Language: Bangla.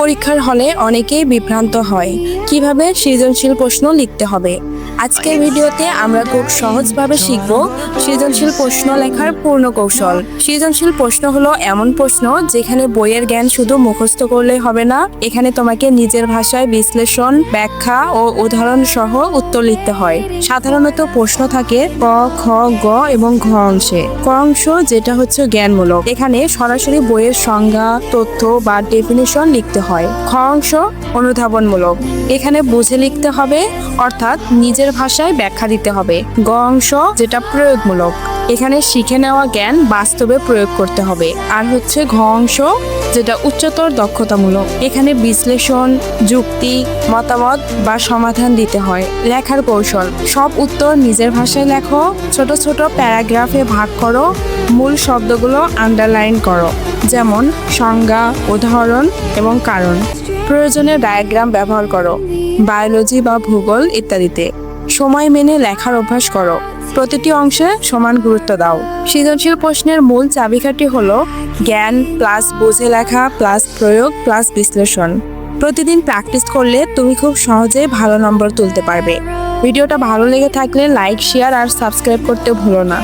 পরীক্ষার হলে অনেকেই বিভ্রান্ত হয়। কীভাবে সৃজনশীল প্রশ্ন লিখতে হবে? আজকের ভিডিওতে আমরা খুব সহজভাবে শিখব সৃজনশীল প্রশ্ন লেখার পূর্ণ কৌশল। সৃজনশীল প্রশ্ন হলো এমন প্রশ্ন যেখানে বইয়ের জ্ঞান শুধু মুখস্থ করলে হবে না, এখানে তোমাকে নিজের ভাষায় বিশ্লেষণ, ব্যাখ্যা ও উদাহরণ সহ উত্তর লিখতে হয়। সাধারণত প্রশ্ন থাকে ক, খ, গ এবং ঘ অংশে। ক অংশ যেটা হচ্ছে জ্ঞানমূলক। এখানে সরাসরি বইয়ের সংজ্ঞা, তথ্য বা ডেফিনেশন লিখতে হয়। খ অংশ অনুধাবনমূলক। এখানে বুঝে লিখতে হবে, অর্থাৎ নিজের ভাষায় ব্যাখ্যা দিতে হবে। গ অংশ, যেটা প্রয়োগমূলক। এখানে শিখে নেওয়া জ্ঞান বাস্তবে প্রয়োগ করতে হবে। আর হচ্ছে ঘ অংশ, যেটা উচ্চতর দক্ষতামূলক। এখানে বিশ্লেষণ, যুক্তি, মতামত বা সমাধান দিতে হয়। লেখার কৌশল। সব উত্তর নিজের ভাষায় লেখো, ছোট ছোট প্যারাগ্রাফে ভাগ করো, মূল শব্দগুলো আন্ডারলাইন করো। যেমন, সংজ্ঞা, উদাহরণ এবং কারণ। প্রয়োজনে ডায়াগ্রাম ব্যবহার করো বায়োলজি বা ভূগোল ইত্যাদিতে। সময় মেনে লেখার অভ্যাস করো। প্রতিটি অংশে সমান গুরুত্ব দাও। সৃজনশীল প্রশ্নের মূল চাবিকাঠি হল জ্ঞান প্লাস বুঝে লেখা প্লাস প্রয়োগ প্লাস বিশ্লেষণ। প্রতিদিন প্র্যাকটিস করলে তুমি খুব সহজেই ভালো নম্বর তুলতে পারবে। ভিডিওটা ভালো লেগে থাকলে লাইক শেয়ার আর সাবস্ক্রাইব করতে ভুলো না।